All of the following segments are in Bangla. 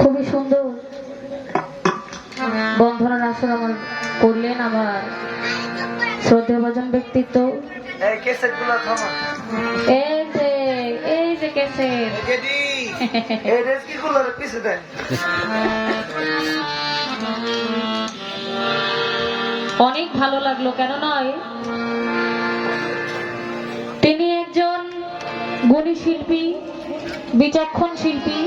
খুবই সুন্দর। বন্ধনার আসর আমার করলেন আমার ব্যক্তিত্ব। এই যে গুলো পিছে দেন। অনেক ভালো লাগল কেন নয়? তিনি একজন গুণী শিল্পী বিচক্ষণ শিল্পী।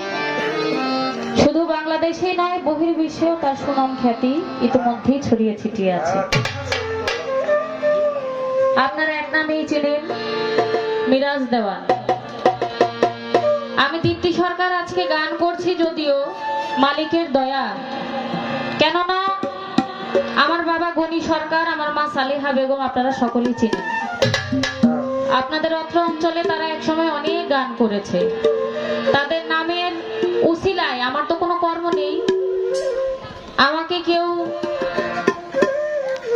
শুধু বাংলাদেশেই নয়, বহির্বিশ্বেও তার সুনাম খ্যাতি ইতিমধ্যেই ছড়িয়ে ছিটিয়ে আছে। আপনারা এক নামেই ছিলেন মিরাজ দেওয়ান। আমি দীপ্তি সরকার আজকে গান করছি যদিও মালিকের দয়া। কেননা আমার বাবা গনি সরকার, আমার মা সালিহা বেগম আপনারা সকলেই চিনেন। আপনাদের অত্র অঞ্চলে তারা একসময় অনেক গান করেছে। তাদের নামের উসিলায় আমার তো কোনো কর্ম নেই। আমাকে কেউ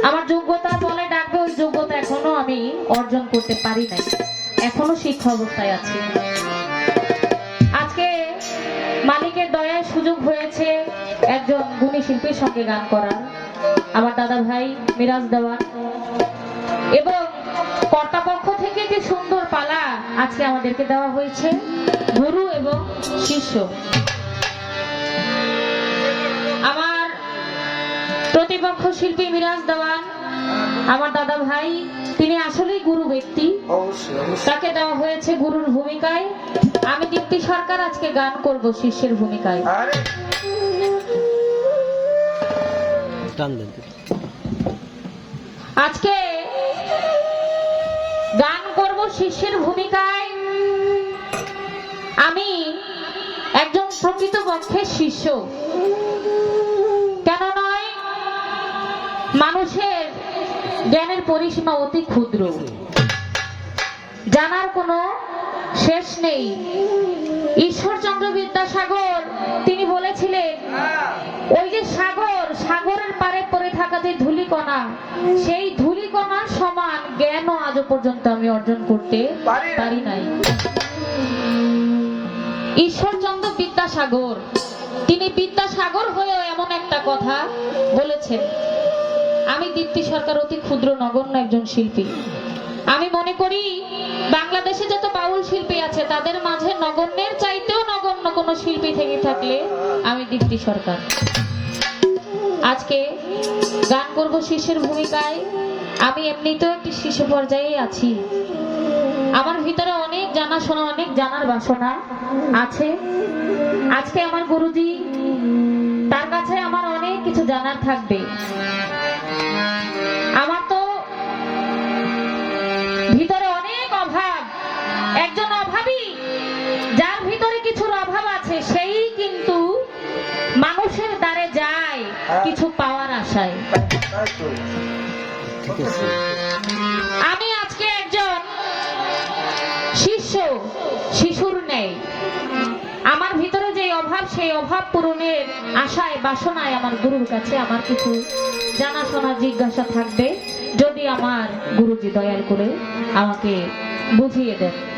আমার যোগ্যতা বলে ডাকবে, ওই যোগ্যতা এখনও আমি অর্জন করতে পারি নাই। এখনও শিক্ষা অবস্থায় আছি। আজকে মালিকের দয়ায় সুযোগ হয়েছে একজন গুণী শিল্পীর সঙ্গে গান করার। আমার দাদা ভাই মিরাজ দেওয়ান। এবং কর্তাপক্ষ থেকে যে সুন্দর আজকে আমাদেরকে দেওয়া হয়েছে গুরু এবং শিষ্য। আমার প্রতিপক্ষ শিল্পী মিরাজ দেওয়ান আমার দাদা ভাই তিনি আসলেই গুরু ব্যক্তি। তাকে দেওয়া হয়েছে গুরুর ভূমিকায়। আমি দীপ্তি সরকার আজকে গান করব শিষ্যের ভূমিকায়। আজকে গান শিষ্যের ভূমিকায় আমি একজন প্রকৃত পক্ষের শিষ্য। কেন নয়? মানুষের জ্ঞানের পরিসীমা অতি ক্ষুদ্র। জানার কোনো শেষ নেই। ঈশ্বরচন্দ্র বিদ্যাসাগর, তিনি বলেছিলেন, ওই যে সাগর, সাগরের পারে পড়ে থাকা যে ধূলিকণা, সেই ধূলিকণার সমান জ্ঞানও আজও পর্যন্ত আমি অর্জন করতে পারি পারি নাই। ঈশ্বরচন্দ্র বিদ্যাসাগর তিনি বিদ্যাসাগর হয়েও এমন একটা কথা বলেছেন আমি দীপ্তি সরকার অতি ক্ষুদ্র নগণ্য একজন শিল্পী। আমি মনে করি বাংলাদেশে যত বাউল শিল্পী আছে তাদের মাঝে নগণ্যের চাইতেও নগণ্য কোনো শিল্পী থেকে থাকলে আমি দীপ্তি সরকার। আজকে গান করব শিষ্যের ভূমিকায়। আমি এমনিতেও একটি শিশু পর্যায়ে আছি। আমার ভিতরে অনেক জানাশোনা, অনেক জানার বাসনা আছে। আজকে আমার গুরুজি, তার কাছে আমার অনেক কিছু জানার থাকবে। আমার তো ভিতরে অনেক অভাব। একজন অভাবী, যার ভিতরে কিছুর অভাব আছে, সেই কিন্তু মানুষের দ্বারে যায় কিছু পাওয়ার আশায়। আমি আজকে একজন শিষ্য, শিশুর নেই। আমার ভিতরে যে অভাব, সেই অভাব পূরণের আশায়, বাসনায় আমার গুরুর কাছে আমার কিছু জানাশোনা, জিজ্ঞাসা থাকবে। যদি আমার গুরুজি দয়াল করে আমাকে বুঝিয়ে দেন।